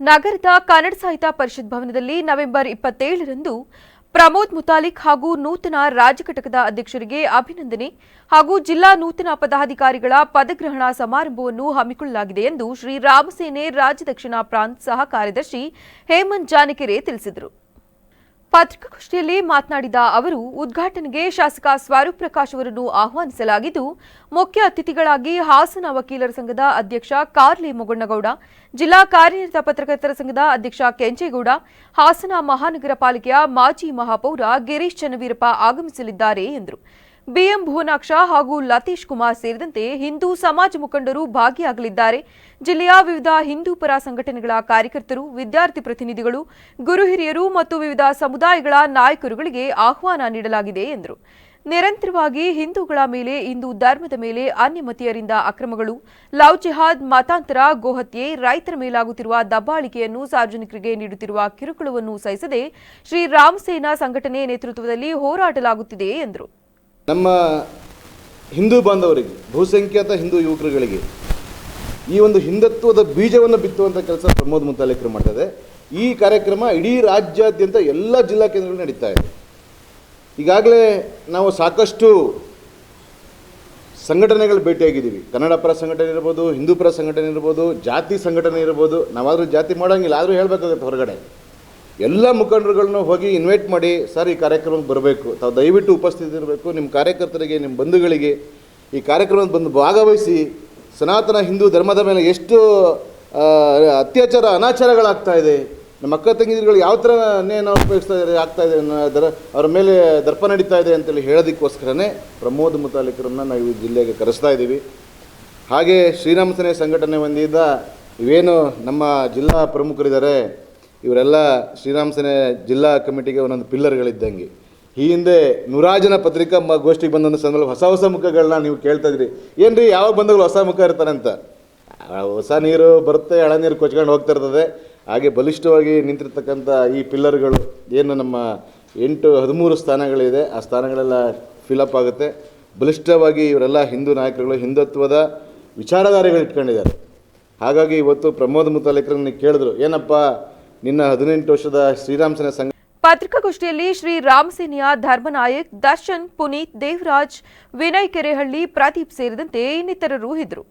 ನಗರದ ಕನ್ನಡ ಸಾಹಿತ್ಯ ಪರಿಷತ್ ಭವನದಲ್ಲಿ ನವೆಂಬರ್ ಇಪ್ಪತ್ತೇಳರಂದು ಪ್ರಮೋದ್ ಮುತಾಲಿಕ್ ಹಾಗೂ ನೂತನ ರಾಜ್ಯ ಘಟಕದ ಅಧ್ಯಕ್ಷರಿಗೆ ಅಭಿನಂದನೆ ಹಾಗೂ ಜಿಲ್ಲಾ ನೂತನ ಪದಾಧಿಕಾರಿಗಳ ಪದಗ್ರಹಣ ಸಮಾರಂಭವನ್ನು ಹಮ್ಮಿಕೊಳ್ಳಲಾಗಿದೆ ಎಂದು ಶ್ರೀ ರಾಮಸೇನೆ ರಾಜ್ಯ ದಕ್ಷಿಣ ಪ್ರಾಂತ್ ಸಹ ಕಾರ್ಯದರ್ಶಿ ಹೇಮಂತ್ ಜಾನಕೆರೆ ತಿಳಿಸಿದರು. ಪತ್ರಿಕಾಗೋಷ್ಠಿಯಲ್ಲಿ ಮಾತನಾಡಿದ ಅವರು, ಉದ್ಘಾಟನೆಗೆ ಶಾಸಕ ಸ್ವಾರೂಪ್ ಪ್ರಕಾಶ್ ಅವರನ್ನು ಆಹ್ವಾನಿಸಲಾಗಿದ್ದು, ಮುಖ್ಯ ಅತಿಥಿಗಳಾಗಿ ಹಾಸನ ವಕೀಲರ ಸಂಘದ ಅಧ್ಯಕ್ಷ ಕಾರ್ಲಿ ಮೊಗಣ್ಣಗೌಡ ಜಿಲ್ಲಾ ಕಾರ್ಯನಿರತ ಪತ್ರಕರ್ತರ ಸಂಘದ ಅಧ್ಯಕ್ಷ ಕೆಂಚೇಗೌಡ, ಹಾಸನ ಮಹಾನಗರ ಪಾಲಿಕೆಯ ಮಾಜಿ ಮಹಾಪೌರ ಗಿರೀಶ್ ಚನ್ನವೀರಪ್ಪ ಆಗಮಿಸಲಿದ್ದಾರೆ ಎಂದರು. ಬಿಎಂ ಭುವನಾಕ್ಷ ಹಾಗೂ ಲತೀಶ್ ಕುಮಾರ್ ಸೇರಿದಂತೆ ಹಿಂದೂ ಸಮಾಜ ಮುಖಂಡರು ಭಾಗಿಯಾಗಲಿದ್ದಾರೆ. ಜಿಲ್ಲೆಯ ವಿವಿಧ ಹಿಂದೂ ಪರ ಸಂಘಟನೆಗಳ ಕಾರ್ಯಕರ್ತರು, ವಿದ್ಯಾರ್ಥಿ ಪ್ರತಿನಿಧಿಗಳು, ಗುರು ಹಿರಿಯರು ಮತ್ತು ವಿವಿಧ ಸಮುದಾಯಗಳ ನಾಯಕರುಗಳಿಗೆ ಆಹ್ವಾನ ನೀಡಲಾಗಿದೆ ಎಂದರು. ನಿರಂತರವಾಗಿ ಹಿಂದೂಗಳ ಮೇಲೆ, ಹಿಂದೂ ಧರ್ಮದ ಮೇಲೆ ಅನ್ಯಮತೀಯರಿಂದ ಅಕ್ರಮಗಳು, ಲವ್ ಜಿಹಾದ್, ಮತಾಂತರ, ಗೋಹತ್ಯೆ, ರೈತರ ಮೇಲಾಗುತ್ತಿರುವ ದಬ್ಬಾಳಿಕೆಯನ್ನು ಸಾರ್ವಜನಿಕರಿಗೆ ನೀಡುತ್ತಿರುವ ಕಿರುಕುಳವನ್ನು ಸಹಿಸದೆ ಶ್ರೀರಾಮಸೇನಾ ಸಂಘಟನೆ ನೇತೃತ್ವದಲ್ಲಿ ಹೋರಾಡಲಾಗುತ್ತಿದೆ ಎಂದರು. ನಮ್ಮ ಹಿಂದೂ ಬಾಂಧವರಿಗೆ ಬಹುಸಂಖ್ಯಾತ ಹಿಂದೂ ಯುವಕರುಗಳಿಗೆ ಈ ಒಂದು ಹಿಂದುತ್ವದ ಬೀಜವನ್ನು ಬಿತ್ತುವಂಥ ಕೆಲಸ ಪ್ರಮೋದ್ ಮುತಾಲಿಕರು ಮಾಡ್ತದೆ ಈ ಕಾರ್ಯಕ್ರಮ ಇಡೀ ರಾಜ್ಯಾದ್ಯಂತ ಎಲ್ಲ ಜಿಲ್ಲಾ ಕೇಂದ್ರಗಳು ನಡೀತಾ ಇದೆ. ಈಗಾಗಲೇ ನಾವು ಸಾಕಷ್ಟು ಸಂಘಟನೆಗಳು ಭೇಟಿಯಾಗಿದ್ದೀವಿ. ಕನ್ನಡ ಪರ ಸಂಘಟನೆ ಇರ್ಬೋದು, ಹಿಂದೂ ಪರ ಸಂಘಟನೆ ಇರ್ಬೋದು, ಜಾತಿ ಸಂಘಟನೆ ಇರ್ಬೋದು. ನಾವಾದರೂ ಜಾತಿ ಮಾಡೋಂಗಿಲ್ಲ, ಆದರೂ ಹೇಳಬೇಕಾಗುತ್ತೆ ಹೊರಗಡೆ. ಎಲ್ಲ ಮುಖಂಡರುಗಳನ್ನ ಹೋಗಿ ಇನ್ವೈಟ್ ಮಾಡಿ, ಸರ್, ಈ ಕಾರ್ಯಕ್ರಮಕ್ಕೆ ಬರಬೇಕು. ತಾವು ದಯವಿಟ್ಟು ಉಪಸ್ಥಿತಿ ಇರಬೇಕು. ನಿಮ್ಮ ಕಾರ್ಯಕರ್ತರಿಗೆ, ನಿಮ್ಮ ಬಂಧುಗಳಿಗೆ ಈ ಕಾರ್ಯಕ್ರಮದ ಬಂದು ಭಾಗವಹಿಸಿ, ಸನಾತನ ಹಿಂದೂ ಧರ್ಮದ ಮೇಲೆ ಎಷ್ಟು ಅತ್ಯಾಚಾರ, ಅನಾಚಾರಗಳಾಗ್ತಾ ಇದೆ, ನಮ್ಮ ಅಕ್ಕ ತಂಗಿದಿರುಗಳು ಯಾವ ಥರ ಅನ್ಯಾಯನ ಉಪಯೋಗಿಸ್ತಾ ಇದ್ದಾರೆ, ಆಗ್ತಾ ಇದೆ ಅದರ ದರ, ಅವ್ರ ಮೇಲೆ ದರ್ಪ ನಡೀತಾ ಇದೆ ಅಂತೇಳಿ ಹೇಳೋದಕ್ಕೋಸ್ಕರನೇ ಪ್ರಮೋದ್ ಮುತಾಲಿಕರನ್ನ ನಾವು ಈ ಜಿಲ್ಲೆಗೆ ಕರೆಸ್ತಾ ಇದ್ದೀವಿ. ಹಾಗೆ ಶ್ರೀರಾಮ ಸೇನೆ ಸಂಘಟನೆ ಹೊಂದಿದ್ದ ಇವೇನು ನಮ್ಮ ಜಿಲ್ಲಾ ಪ್ರಮುಖರಿದ್ದಾರೆ ಇವರೆಲ್ಲ ಶ್ರೀರಾಮ ಸೇನೆ ಜಿಲ್ಲಾ ಕಮಿಟಿಗೆ ಒಂದೊಂದು ಪಿಲ್ಲರ್ಗಳಿದ್ದಂಗೆ. ಈ ಹಿಂದೆ ನೂರಾರು ಜನ ಪತ್ರಿಕಾ ಮ- ಗೋಷ್ಠಿಗೆ ಬಂದಂಥ ಸಂದರ್ಭ ಹೊಸ ಹೊಸ ಮುಖಗಳನ್ನ ನೀವು ಕೇಳ್ತಾ ಇದ್ರಿ. ಏನ್ರಿ, ಯಾವಾಗ ಬಂದಾಗಲೂ ಹೊಸ ಮುಖ ಇರ್ತಾರೆ ಅಂತ? ಹೊಸ ನೀರು ಬರುತ್ತೆ, ಹಳೆ ನೀರು ಕೊಚ್ಕೊಂಡು ಹೋಗ್ತಾ ಇರ್ತದೆ. ಹಾಗೆ ಬಲಿಷ್ಠವಾಗಿ ನಿಂತಿರ್ತಕ್ಕಂಥ ಈ ಪಿಲ್ಲರ್ಗಳು ಏನು ನಮ್ಮ ಎಂಟು ಹದಿಮೂರು ಸ್ಥಾನಗಳಿದೆ. ಆ ಸ್ಥಾನಗಳೆಲ್ಲ ಫಿಲಪ್ ಆಗುತ್ತೆ. ಬಲಿಷ್ಠವಾಗಿ ಇವರೆಲ್ಲ ಹಿಂದೂ ನಾಯಕರುಗಳು ಹಿಂದುತ್ವದ ವಿಚಾರಧಾರೆಗಳು ಇಟ್ಕೊಂಡಿದ್ದಾರೆ ಹಾಗಾಗಿ ಇವತ್ತು ಪ್ರಮೋದ್ ಮುತಾಲಿಕರನ್ನ ಕೇಳಿದ್ರು, ಏನಪ್ಪ ನಿನ್ನ ಹದಿನೆಂಟು ವರ್ಷದ ಶ್ರೀರಾಮಸೇನ ಸಂಘ ಪತ್ರಿಕಾಗೋಷ್ಠಿಯಲ್ಲಿ ಶ್ರೀ ರಾಮಸೇನೆಯ ಧರ್ಮನಾಯಕ್, ದರ್ಶನ್, ಪುನೀತ್, ದೇವರಾಜ್, ವಿನಯ್ ಕೆರೆಹಳ್ಳಿ, ಪ್ರದೀಪ್ ಸೇರಿದಂತೆ ಇನ್ನಿತರರು ಇದ್ದರು.